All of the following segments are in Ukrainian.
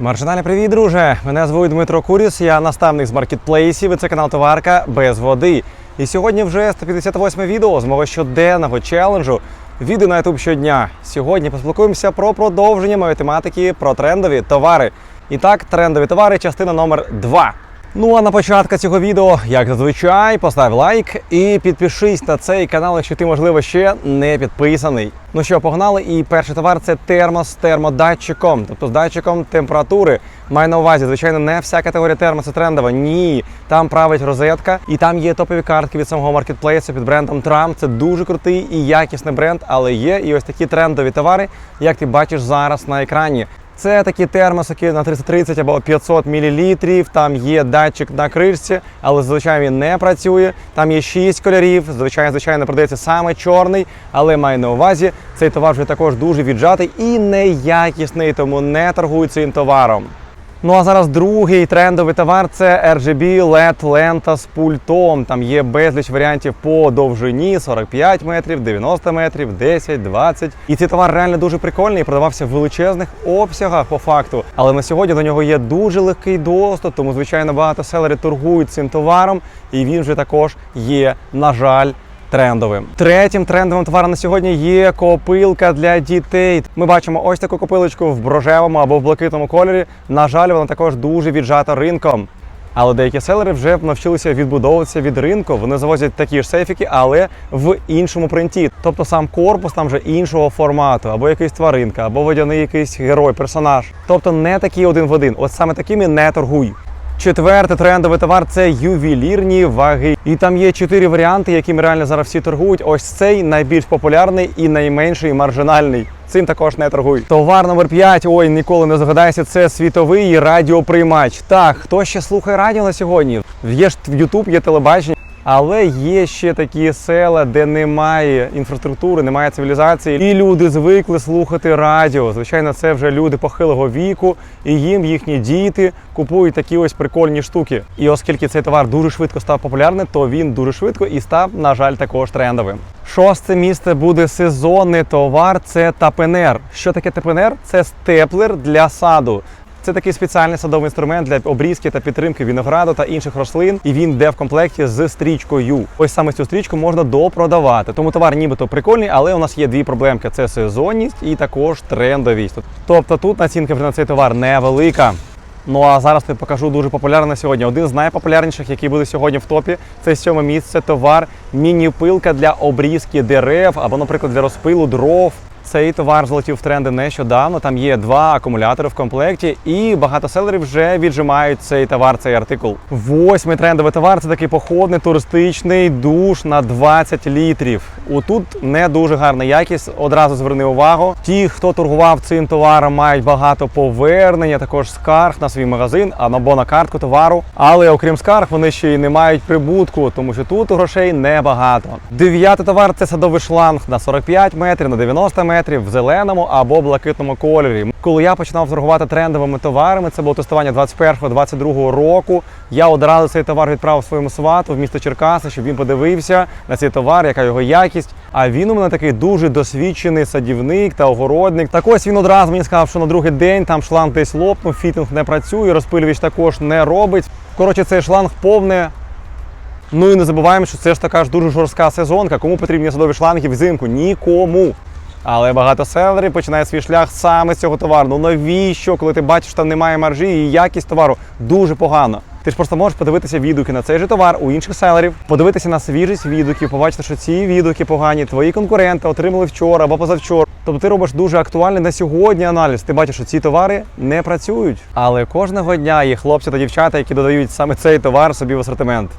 Маржинальний привіт, друже! Мене звуть Дмитро Куріс, я наставник з маркетплейсів. і Це канал Товарка без води. І сьогодні вже 158 відео з мого щоденного челенджу. Відео на YouTube щодня. Сьогодні поспілкуємося про продовження моєї тематики про трендові товари. І так, трендові товари, частина номер 2. Ну а на початку цього відео, як зазвичай, постав лайк і підпишись на цей канал, якщо ти, можливо, ще не підписаний. Ну що, погнали? І перший товар це термос з термодатчиком, тобто з датчиком температури. Маю на увазі, звичайно, не вся категорія термосу трендова. Ні, там править розетка, і там є топові картки від самого маркетплейсу під брендом Trump. Це дуже крутий і якісний бренд, але є і ось такі трендові товари, як ти бачиш зараз на екрані. Це такі термосики на 330 або 500 мл. Там є датчик на кришці, але звичайно він не працює. Там є 6 кольорів. Звичайно, звичайно, продається саме чорний, але маю на увазі, цей товар вже також дуже віджатий і неякісний, тому не торгуй цим товаром. Ну а зараз другий трендовий товар це RGB LED лента з пультом. Там є безліч варіантів по довжині 45 метрів, 90 метрів, 10, 20. І цей товар реально дуже прикольний і продавався в величезних обсягах по факту. Але на сьогодні до нього є дуже легкий доступ, тому звичайно багато селерів торгують цим товаром, і він вже також є, на жаль. Трендовим третім трендовим товаром на сьогодні є копилка для дітей. Ми бачимо ось таку копилочку в рожевому або в блакитному кольорі. На жаль, вона також дуже віджата ринком. Але деякі селери вже навчилися відбудовуватися від ринку. Вони завозять такі ж сейфіки, але в іншому принті. Тобто сам корпус там вже іншого формату, або якийсь тваринка, або водяний якийсь герой, персонаж. Тобто не такі один в один. От саме такими не торгуй. Четвертий трендовий товар це ювелірні ваги. І там є чотири варіанти, якими реально зараз всі торгують. Ось цей найбільш популярний і найменший маржинальний. Цим також не торгуй. Товар номер 5, ой, ніколи не згадайся. це світовий радіоприймач. Так, хто ще слухає радіо на сьогодні? Є ж в YouTube, є телебачення. Але є ще такі села, де немає інфраструктури, немає цивілізації, і люди звикли слухати радіо. Звичайно, це вже люди похилого віку, і їм їхні діти купують такі ось прикольні штуки. І оскільки цей товар дуже швидко став популярним, то він дуже швидко і став, на жаль, також трендовим. Шосте місце буде сезонний товар. Це тапенер. Що таке тапенер? Це степлер для саду. Це такий спеціальний садовий інструмент для обрізки та підтримки винограду та інших рослин, і він йде в комплекті з стрічкою. Ось саме цю стрічку можна допродавати. Тому товар нібито прикольний, але у нас є дві проблемки: це сезонність і також трендовість. Тобто тут націнка на цей товар невелика. Ну а зараз я покажу дуже популярний на сьогодні. Один з найпопулярніших, який буде сьогодні в топі, це сьоме місце товар міні-пилка для обрізки дерев або, наприклад, для розпилу дров. Цей товар злетів в тренди нещодавно. Там є два акумулятори в комплекті, і багато селерів вже віджимають цей товар, цей артикул. Восьмий трендовий товар це такий походний туристичний душ на 20 літрів. Отут не дуже гарна якість. Одразу зверни увагу. Ті, хто торгував цим товаром, мають багато повернення, також скарг на свій магазин або на картку товару. Але окрім скарг, вони ще й не мають прибутку, тому що тут грошей небагато. Дев'ятий товар це садовий шланг на 45 метрів, на 90 метрів в зеленому або блакитному кольорі. Коли я починав торгувати трендовими товарами, це було тестування 21-22 року. Я одразу цей товар відправив своєму свату в місто Черкаси, щоб він подивився на цей товар, яка його якість. А він у мене такий дуже досвідчений садівник та огородник. Так ось він одразу мені сказав, що на другий день там шланг десь лопнув, фітинг не працює, розпилювач також не робить. Коротше, цей шланг повне. Ну і не забуваємо, що це ж така ж дуже жорстка сезонка. Кому потрібні садові шланги взимку? Нікому. Але багато селерів починає свій шлях саме з цього товару. Ну навіщо, коли ти бачиш, що там немає маржі і якість товару дуже погано. Ти ж просто можеш подивитися відгуки на цей же товар у інших селерів, подивитися на свіжість відгуків, побачити, що ці відгуки погані, твої конкуренти отримали вчора або позавчора. Тобто ти робиш дуже актуальний на сьогодні аналіз. Ти бачиш, що ці товари не працюють. Але кожного дня є хлопці та дівчата, які додають саме цей товар собі в асортимент.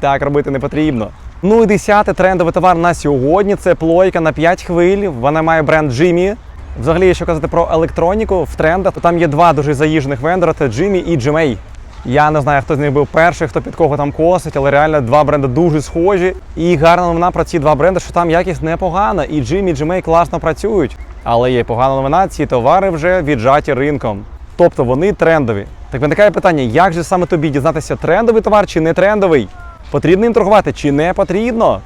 Так робити не потрібно. Ну і десятий трендовий товар на сьогодні це плойка на 5 хвиль. Вона має бренд Jimmy. Взагалі, якщо казати про електроніку в трендах, то там є два дуже заїжджених вендора: це Jimmy і Gmay. Я не знаю, хто з них був перший, хто під кого там косить, але реально два бренди дуже схожі. І гарна новина про ці два бренди, що там якість непогана, і Jimmy, і Gmay класно працюють. Але є погана новина, ці товари вже віджаті ринком. Тобто вони трендові. Так виникає питання, як же саме тобі дізнатися, трендовий товар чи не трендовий? Потрібно їм торгувати чи не потрібно?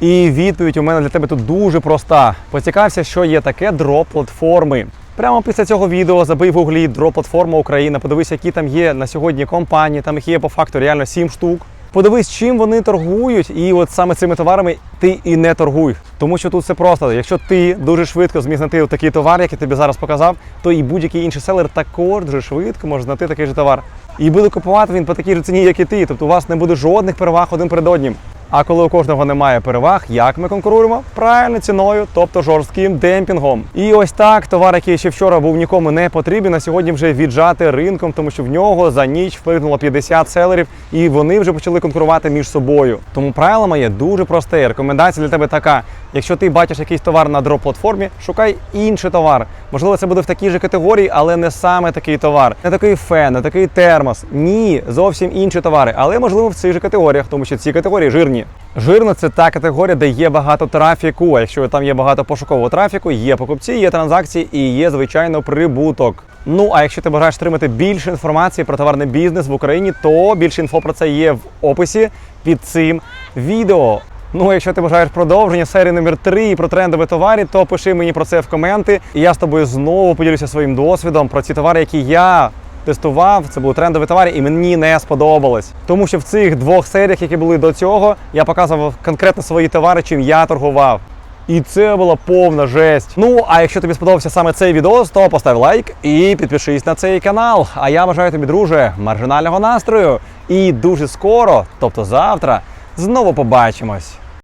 І відповідь у мене для тебе тут дуже проста. Поцікався, що є таке дроп платформи. Прямо після цього відео забий в гуглі дроп-платформа Україна. Подивись, які там є на сьогодні компанії. Там їх є по факту реально 7 штук. Подивись, чим вони торгують, і от саме цими товарами ти і не торгуй. Тому що тут все просто. Якщо ти дуже швидко зміг знайти такий товар, який тобі зараз показав, то і будь-який інший селер також дуже швидко може знайти такий же товар. І буде купувати він по такій же ціні, як і ти. Тобто у вас не буде жодних переваг один перед одним. А коли у кожного немає переваг, як ми конкуруємо? Правильно ціною, тобто жорстким демпінгом. І ось так товар, який ще вчора був нікому не потрібен, на сьогодні вже віджати ринком, тому що в нього за ніч впригнуло 50 селерів, і вони вже почали конкурувати між собою. Тому правило моє дуже просте. Рекомендація для тебе така: якщо ти бачиш якийсь товар на дроп-платформі, шукай інший товар. Можливо, це буде в такій же категорії, але не саме такий товар, не такий фен, не такий термос. Ні, зовсім інші товари, але можливо в цих же категоріях, тому що ці категорії жирні. Жирно це та категорія, де є багато трафіку. А якщо там є багато пошукового трафіку, є покупці, є транзакції і є звичайно прибуток. Ну а якщо ти бажаєш отримати більше інформації про товарний бізнес в Україні, то більше інфо про це є в описі під цим відео. Ну, а якщо ти бажаєш продовження серії номер 3 про трендові товари, то пиши мені про це в коменти. І я з тобою знову поділюся своїм досвідом про ці товари, які я тестував. Це були трендові товари, і мені не сподобалось. Тому що в цих двох серіях, які були до цього, я показував конкретно свої товари, чим я торгував. І це була повна жесть. Ну, а якщо тобі сподобався саме цей відео, то постав лайк і підпишись на цей канал. А я бажаю тобі, друже, маржинального настрою. І дуже скоро, тобто завтра, знову побачимось.